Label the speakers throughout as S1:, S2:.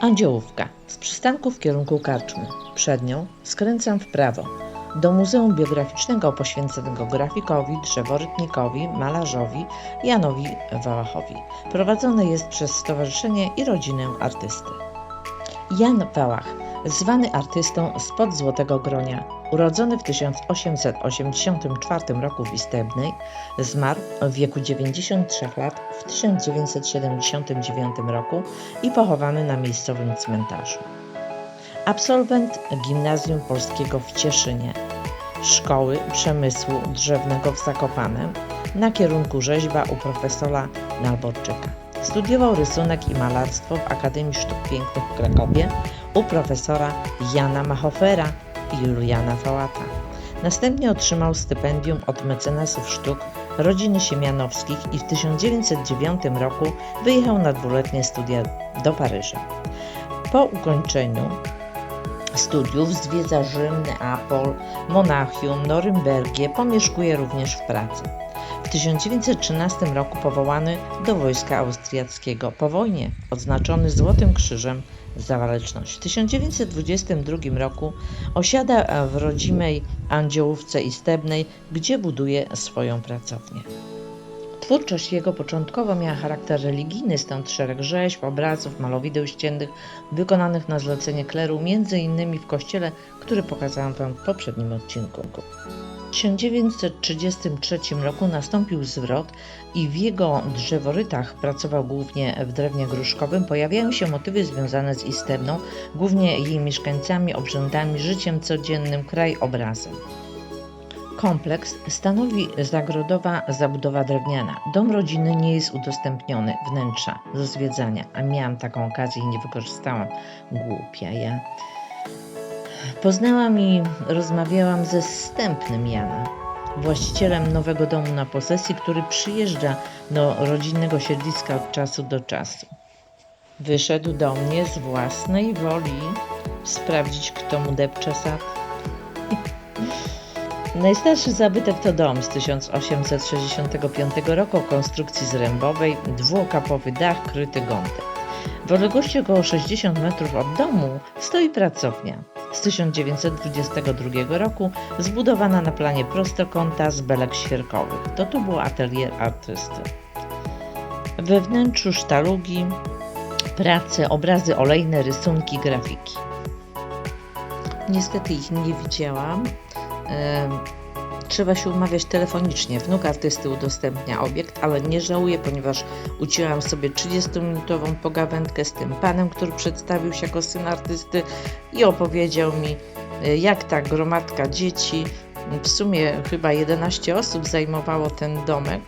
S1: Andziołówka. Z przystanku w kierunku karczmy. Przed nią skręcam w prawo. Do Muzeum Biograficznego poświęconego grafikowi, drzeworytnikowi, malarzowi Janowi Wałachowi. Prowadzone jest przez Stowarzyszenie i Rodzinę Artysty. Jan Wałach, zwany artystą spod Złotego Gronia, urodzony w 1884 roku w Istebnej, zmarł w wieku 93 lat w 1979 roku i pochowany na miejscowym cmentarzu. Absolwent Gimnazjum Polskiego w Cieszynie, Szkoły Przemysłu Drzewnego w Zakopanem na kierunku rzeźba u profesora Nalborczyka. Studiował rysunek i malarstwo w Akademii Sztuk Pięknych w Krakowie u profesora Jana Machofera Juliana Fałata. Następnie otrzymał stypendium od mecenasów sztuk rodziny Siemianowskich i w 1909 roku wyjechał na dwuletnie studia do Paryża. Po ukończeniu studiów zwiedza Rzym, Neapol, Monachium, Norymbergię, pomieszkuje również w Pradze. W 1913 roku powołany do wojska austriackiego. Po wojnie odznaczony Złotym Krzyżem za waleczność. W 1922 roku osiada w rodzimej Andziołówce Istebnej, gdzie buduje swoją pracownię. Twórczość jego początkowo miała charakter religijny, stąd szereg rzeźb, obrazów, malowideł ściennych wykonanych na zlecenie kleru, między innymi w kościele, który pokazałam Wam w poprzednim odcinku. W 1933 roku nastąpił zwrot i w jego drzeworytach pracował głównie w drewnie gruszkowym. Pojawiają się motywy związane z Istebną, głównie jej mieszkańcami, obrzędami, życiem codziennym, krajobrazem. Kompleks stanowi zagrodowa zabudowa drewniana. Dom rodziny nie jest udostępniony, wnętrza do zwiedzania, a miałam taką okazję i nie wykorzystałam. Głupia ja. Poznałam i rozmawiałam ze zstępnym Jana, właścicielem nowego domu na posesji, który przyjeżdża do rodzinnego siedliska od czasu do czasu. Wyszedł do mnie z własnej woli sprawdzić, kto mu depcze sad. Najstarszy zabytek to dom z 1865 roku o konstrukcji zrębowej, dwuokapowy dach kryty gątem. W odległości około 60 metrów od domu stoi pracownia. Z 1922 roku zbudowana na planie prostokąta z belek świerkowych. To tu było atelier artysty. We wnętrzu sztalugi, prace, obrazy olejne, rysunki, grafiki. Niestety ich nie widziałam. Trzeba się umawiać telefonicznie. Wnuk artysty udostępnia obiekt, ale nie żałuję, ponieważ ucięłam sobie 30-minutową pogawędkę z tym panem, który przedstawił się jako syn artysty i opowiedział mi, e, jak ta gromadka dzieci, w sumie chyba 11 osób zajmowało ten domek,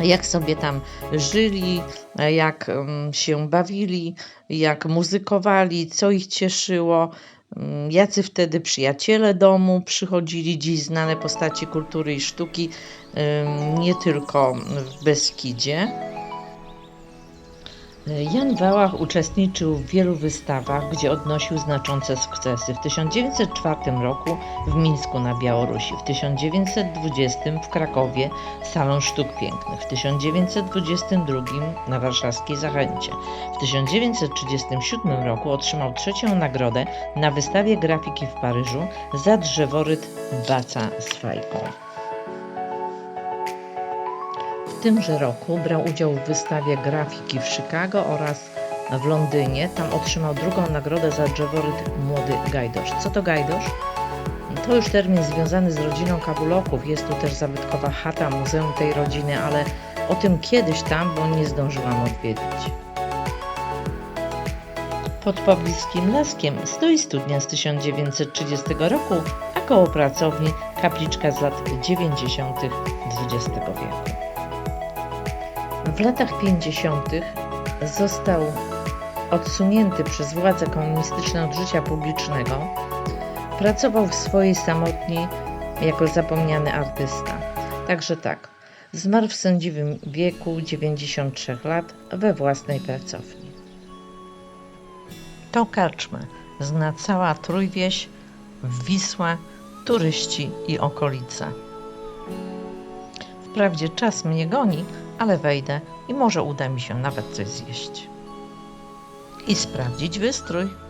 S1: jak sobie tam żyli, jak mm, się bawili, jak muzykowali, co ich cieszyło. Mm, Jacy wtedy przyjaciele domu przychodzili, dziś znane postaci kultury i sztuki, nie tylko w Beskidzie. Jan Wałach uczestniczył w wielu wystawach, gdzie odnosił znaczące sukcesy. W 1904 roku w Mińsku na Białorusi, w 1920 w Krakowie Salon Sztuk Pięknych, w 1922 na warszawskiej Zachęcie. W 1937 roku otrzymał trzecią nagrodę na wystawie grafiki w Paryżu za drzeworyt Baca z fajką. W tymże roku brał udział w wystawie grafiki w Chicago oraz w Londynie. Tam otrzymał drugą nagrodę za drzeworyt Młody Gajdosz. Co to Gajdosz? To już termin związany z rodziną Kabuloków. Jest tu też zabytkowa chata muzeum tej rodziny, ale o tym kiedyś tam, bo nie zdążyłam odwiedzić. Pod pobliskim laskiem stoi studnia z 1930 roku, a koło pracowni kapliczka z lat 90. XX wieku. W latach 50. został odsunięty przez władze komunistyczne od życia publicznego. Pracował w swojej samotni jako zapomniany artysta. Także tak, zmarł w sędziwym wieku 93 lat we własnej pracowni. Tą karczmę zna cała Trójwieś, Wisła, turyści i okolice. Wprawdzie czas mnie goni, ale wejdę i może uda mi się nawet coś zjeść. i sprawdzić wystrój.